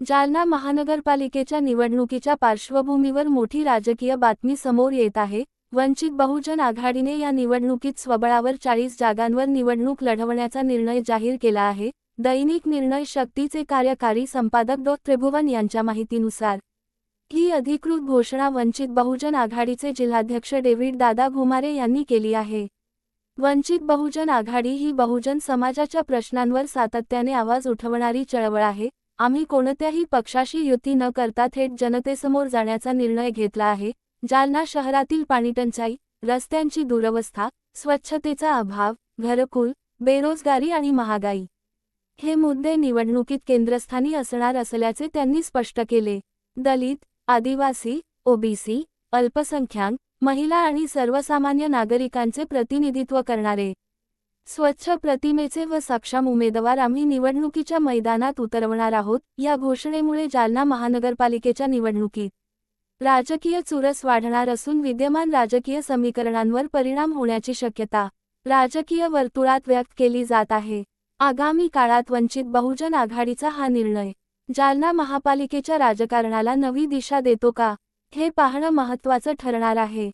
जालना महानगरपालिकेच्या निवडणुकीच्या पार्श्वभूमीवर मोठी राजकीय बातमी समोर येत आहे. वंचित बहुजन आघाडीने या निवडणुकीत स्वबळावर चाळीस जागांवर निवडणूक लढवण्याचा निर्णय जाहीर केला आहे. दैनिक निर्णय शक्तीचे कार्यकारी संपादक डॉ. त्रिभुवन यांच्या माहितीनुसार ही अधिकृत घोषणा वंचित बहुजन आघाडीचे जिल्हाध्यक्ष डेव्हिड दादा घुमारे यांनी केली आहे. वंचित बहुजन आघाडी ही बहुजन समाजाच्या प्रश्नांवर सातत्याने आवाज उठवणारी चळवळ आहे. आम्ही कोणत्याही पक्षाशी युती न करता थेट जनतेसमोर जाण्याचा निर्णय घेतला आहे जालना शहरातील पाणीटंचाई रस्त्यांची दुरवस्था स्वच्छतेचा अभाव घरकुल बेरोजगारी आणि महागाई. हे मुद्दे निवडणुकीत केंद्रस्थानी असणार असल्याचे त्यांनी स्पष्ट केले. दलित आदिवासी ओबीसी अल्पसंख्याक महिला आणि सर्वसामान्य नागरिकांचे प्रतिनिधित्व करणारे स्वच्छ प्रतिमेचे व सक्षम उमेदवार आम्ही निवडणुकीच्या मैदानात उतरवणार आहोत या घोषणेमुळे जालना महानगरपालिकेच्या निवडणुकीत राजकीय चुरस वाढणार असून विद्यमान राजकीय समीकरणांवर परिणाम होण्याची शक्यता राजकीय वर्तुळात व्यक्त केली जात आहे. आगामी काळात वंचित बहुजन आघाडीचा हा निर्णय जालना महापालिकेच्या राजकारणाला नवी दिशा देतो का हे पाहणं महत्त्वाचं ठरणार आहे.